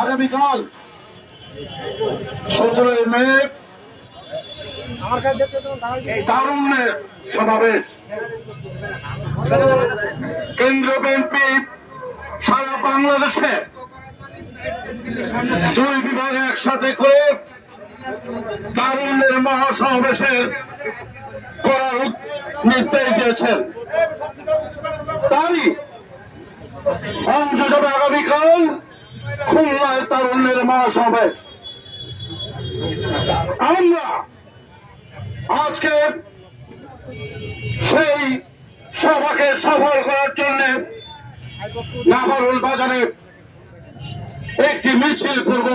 আগামীকাল সতেরোই মে তারুণ্যের সমাবেশ। কেন্দ্রীয় বিএনপি সারা বাংলাদেশে দুই বিভাগ একসাথে করে তারুণ্যের মহাসমাবেশের করার নির্দেশ দিয়েছেন। তারই হিসাবে আগামীকাল খুলনায় তারুণ্যের মহাসমাবেশ আমরা আজকে সেই সভাকে সফল করার জন্য নাগরুল বাজারে একটি মিছিল পূর্ব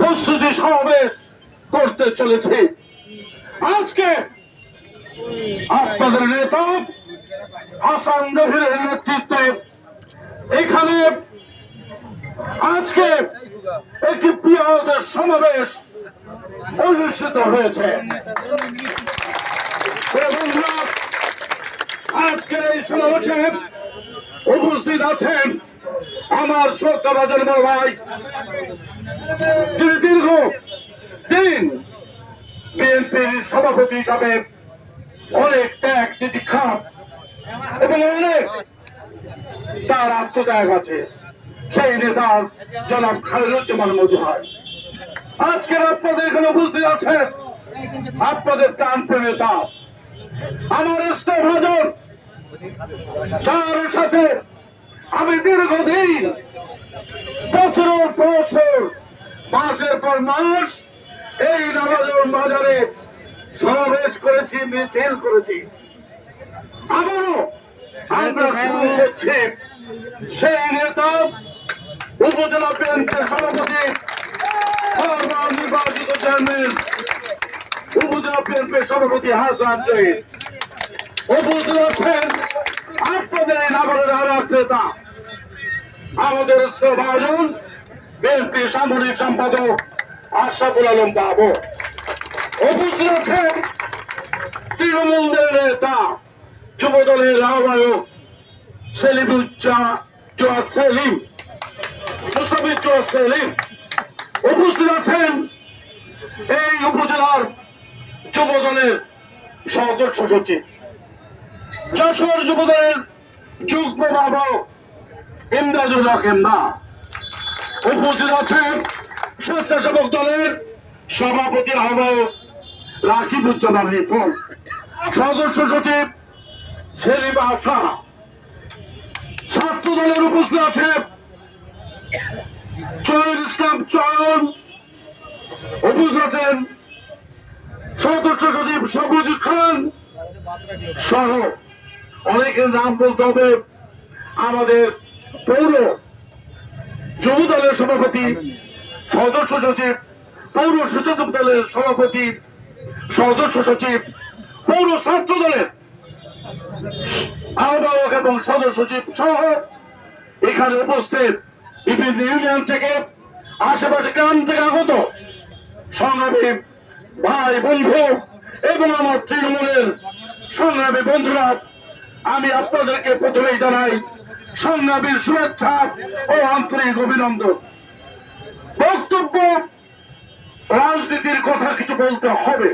প্রস্তুতি সমাবেশ করতে চলেছে। আজকে আপনাদের নেতা হাসান জহিরের নেতৃত্বে এখানে আজকে একটি বৃহৎ সমাবেশ অনুষ্ঠিত হয়েছে। আজকের এই সমাবেশে উপস্থিত আছেন আমার শ্রদ্ধাভাজন বড় ভাই। তিনি দীর্ঘ দিন বিএনপির সভাপতি হিসাবে অনেক ত্যাগ তিতিক্ষা তার আত্মত্যাগ আছে সেই জনাব খালিদুজ্জামান মজুহার আজকের আপনাদের এখানে আপনাদের নেতা আমার তার সাথে আমি দীর্ঘদিন বছর বছর মাসের পর মাস এই নবাজন বাজারে সমাবেশ করেছি, মিছিল করেছি। আবারও আমরা করছি সেই নেতা উপজেলা বিএনপির সভাপতি সর্বনির্বাচিত চেয়ারম্যান উপজেলা বিএনপির সভাপতি হাসান আছেন আপনাদের এই নগরের নেতা। আমাদের সভাজন বিএনপি সামরিক সম্পাদক আশরাফুল আলম বাবু। আছেন তৃণমূল নেতা যুব দলের আহ্বায়ক সেলিমুজ্জামান সেলিম। সেলিম। উপস্থিত আছেন এই উপজেলার সদস্য সচিব। যশোর যুব দলের যুগ্ম বাবক ইমদাদুল্লাহ কেন্দা উপস্থিত আছেন স্বেচ্ছাসেবক দলের সভাপতি আহ্বায়ক রাকিবুজ্জামান রিপন। সদস্য সচিব সেলিম ছাত্র দলের উপস্থিত আছে। চয়ন ইসলাম চয়ন। উপস্থিত আছেন সদস্য সচিব সবুজ খান সহ অনেকের নাম বলতে হবে। আমাদের পৌর যুব দলের সভাপতি, সদস্য সচিব, পৌর সচেতন দলের সভাপতি, সদস্য সচিব, পৌর ছাত্র দলের আহ্বায়ক এবং সদস্য সচিব সহ এখানে উপস্থিত বিভিন্ন ইউনিয়ন থেকে আশেপাশে গ্রাম থেকে আগত সংগ্রামী ভাই, বন্ধু এবং আমার তৃণমূলের সংগ্রামী বন্ধুরা, আমি আপনাদেরকে প্রথমেই জানাই সংগ্রামীর শুভেচ্ছা ও আন্তরিক অভিনন্দন। বক্তব্য, রাজনীতির কথা কিছু বলতে হবে,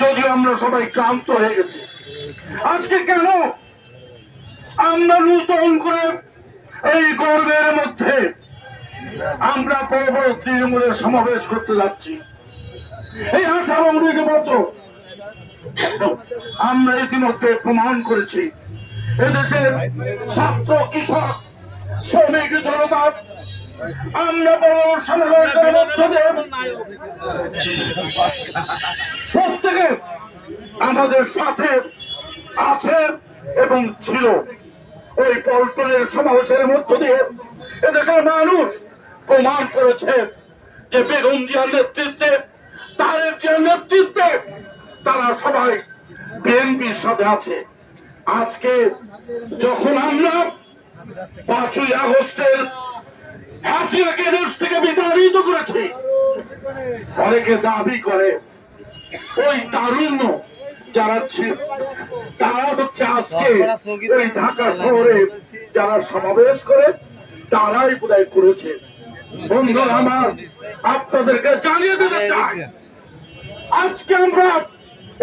যদিও আমরা সবাই ক্লান্ত হয়ে গেছি। আজকে কেন? আমরা নূতন করে এই গর্বের মধ্যে আমরা বড় তৃণমূলের সমাবেশ করতে যাচ্ছি। এই আঠারো বছর আমরা ইতিমধ্যে প্রমাণ করেছি এদেশের ছাত্র, কৃষক, শ্রমিক, জনতা, আমরা বড় সমাবেশের মধ্য প্রত্যেকে আমাদের সাথে আছে এবং ছিল। ওই পল্টনের সমাবেশের মধ্য দিয়ে এদেশের মানুষ প্রমাণ করেছে যে বেগম জিয়ার নেতৃত্বে, তারেক জিয়ার নেতৃত্বে তারা সবাই বিএনপির সাথে আছে। আজকে যখন আমরা পাঁচই আগস্টের হাসিনাকে দেশ থেকে বিতাড়িত করেছি, অনেকে দাবি করে, ওই তারুণ্য যারা তারা হচ্ছে আজকে এই ঢাকা শহরে যারা সমাবেশ করে তারাই বোধহয় করেছে। বন্ধুরা আমার আপনাদেরকে জানিয়ে দিতে চাই আজকে আমরা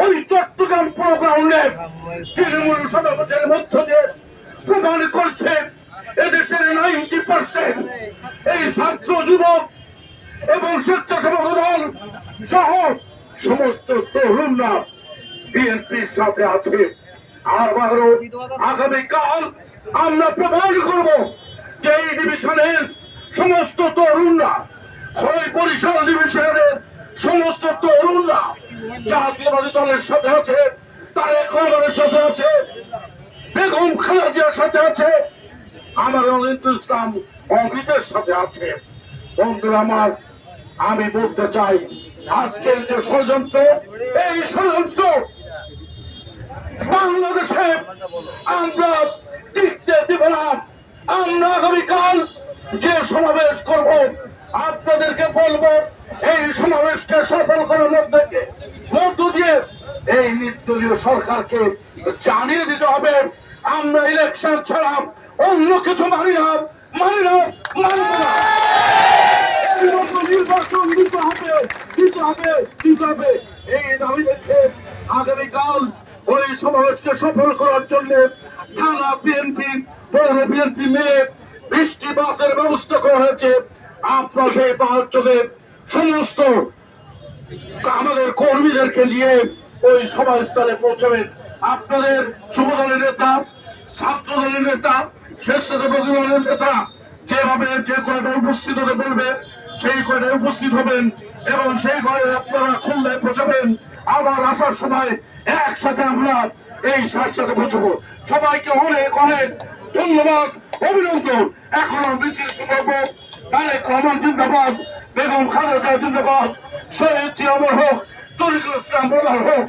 ওই চট্টগ্রাম প্রোগ্রাউন্ডে তৃণমূল সদস্যের মধ্য দিয়ে প্রমাণ করছে এদেশের নাইনটি পার্সেন্ট এই ছাত্র যুবক এবং স্বেচ্ছাসেবক দল সহ সমস্ত তরুণরা। বিএনপির সাথে আছে। আবারও আগামীকাল আমরা প্রমাণ করব যে এই ডিভিশনের সমস্ত তরুণরা, ছয় বরিশাল ডিভিশনের সমস্ত তরুণরা জাতীয়বাদী দলের সাথে আছে, তারেক রহমানের সাথে আছে, বেগম খালেদার সাথে আছে, আমার অনিন্দ ইসলাম অমিতের সাথে আছে। বন্ধুরা আমার, আমি বলতে চাই, আজকের যে ষড়যন্ত্র, এই ষড়যন্ত্র বাংলাদেশে আমরা টিকতে দিব না। আমরা আগামীকাল যে সমাবেশ করব, আপনাদেরকে বলব, এই সমাবেশকে সফল করার মধ্যে মধ্য দিয়ে এই নির্দলীয় সরকারকে জানিয়ে দিতে হবে, আমরা ইলেকশন ছাড়া অন্য কিছু মানি না মানি না মানব না। নির্বাচন দিতে হবে দিতে হবে দিতে হবে। এই দাবি রেখে আগামীকাল ওই সমাবেশকে সফল করার জন্য থানা বিএনপি পৌর বিএনপি মিলে বৃষ্টি বাসের ব্যবস্থা করা হয়েছে। আপনার সেই সমস্ত আমাদের কর্মীদেরকে নিয়ে ওই সভাস্থলে পৌঁছাবেন। আপনাদের যুব দলের নেতা ছাত্র দলের নেতা, স্বেচ্ছাসেবক দলের নেতা, যেভাবে যে কয়টা উপস্থিত হতে বলবে, সেই কয়টায় উপস্থিত হবেন এবং সেই কয়টা আপনারা খুলনায় পৌঁছাবেন। আবার আসার সময় একসাথে আমরা এই সাথে বুঝব সবাইকে অনেক অনেক ধন্যবাদ, অভিনন্দন। এখনও মিছিল করব। তারেক রহমান জিন্দাবাদ, বেগম খালেদা জিন্দাবাদ, শহীদ জিয়ামর হোক তরিকুল ইসলাম হোক।